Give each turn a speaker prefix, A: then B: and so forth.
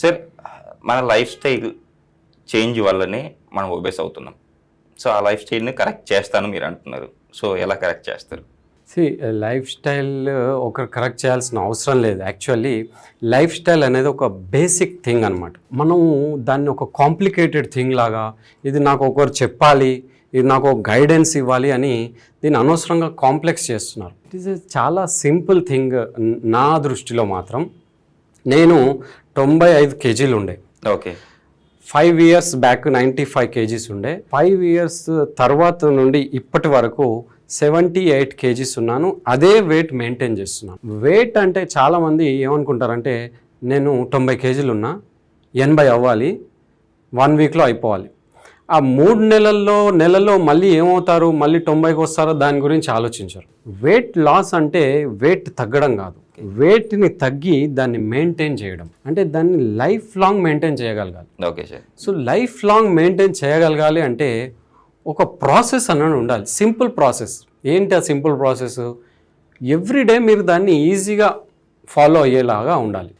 A: Sir మన life style change వల్లనే మనం ఒబేస్ అవుతున్నాం. సో ఆ లైఫ్ స్టైల్ని కరెక్ట్ చేస్తాను మీరు అంటున్నారు. సో ఎలా కరెక్ట్ చేస్తారు?
B: సి లైఫ్ స్టైల్ ఒకరు కరెక్ట్ చేయాల్సిన అవసరం లేదు. యాక్చువల్లీ లైఫ్ స్టైల్ అనేది ఒక బేసిక్ థింగ్ అనమాట మనం దాన్ని ఒక కాంప్లికేటెడ్ థింగ్ లాగా ఇది నాకు ఒకరు చెప్పాలి ఇది నాకు ఒక గైడెన్స్ ఇవ్వాలి అని దీన్ని అనవసరంగా కాంప్లెక్స్ చేస్తున్నారు. ఇట్ ఈస్ చాలా సింపుల్ థింగ్ నా దృష్టిలో మాత్రం. నేను తొంభై ఐదు కేజీలు ఉండే.
A: Okay.
B: Five years back ninety five kgs ఉండే. ఫైవ్ ఇయర్స్ తర్వాత నుండి ఇప్పటి వరకు సెవెంటీ ఎయిట్ కేజీస్ ఉన్నాను. అదే వెయిట్ మెయింటైన్ చేస్తున్నాను. వెయిట్ అంటే చాలామంది ఏమనుకుంటారంటే నేను తొంభై కేజీలు ఉన్నా ఎనభై అవ్వాలి వన్ వీక్లో అయిపోవాలి. ఆ మూడు నెలల్లో నెలలో మళ్ళీ ఏమవుతారు? మళ్ళీ తొంభైకి వస్తారో? దాని గురించి ఆలోచించారు. వెయిట్ లాస్ అంటే వెయిట్ తగ్గడం కాదు. వెయిట్ని తగ్గి దాన్ని మెయింటైన్ చేయడం. అంటే దాన్ని లైఫ్ లాంగ్ మెయింటైన్ చేయగలగాలి.
A: Okay sir.
B: So lifelong maintain చేయగలగాలి అంటే ఒక ప్రాసెస్ అన్నది ఉండాలి. సింపుల్ ప్రాసెస్ ఏంటి ఆ సింపుల్ ప్రాసెస్ ఎవ్రీడే మీరు దాన్ని ఈజీగా ఫాలో అయ్యేలాగా ఉండాలి.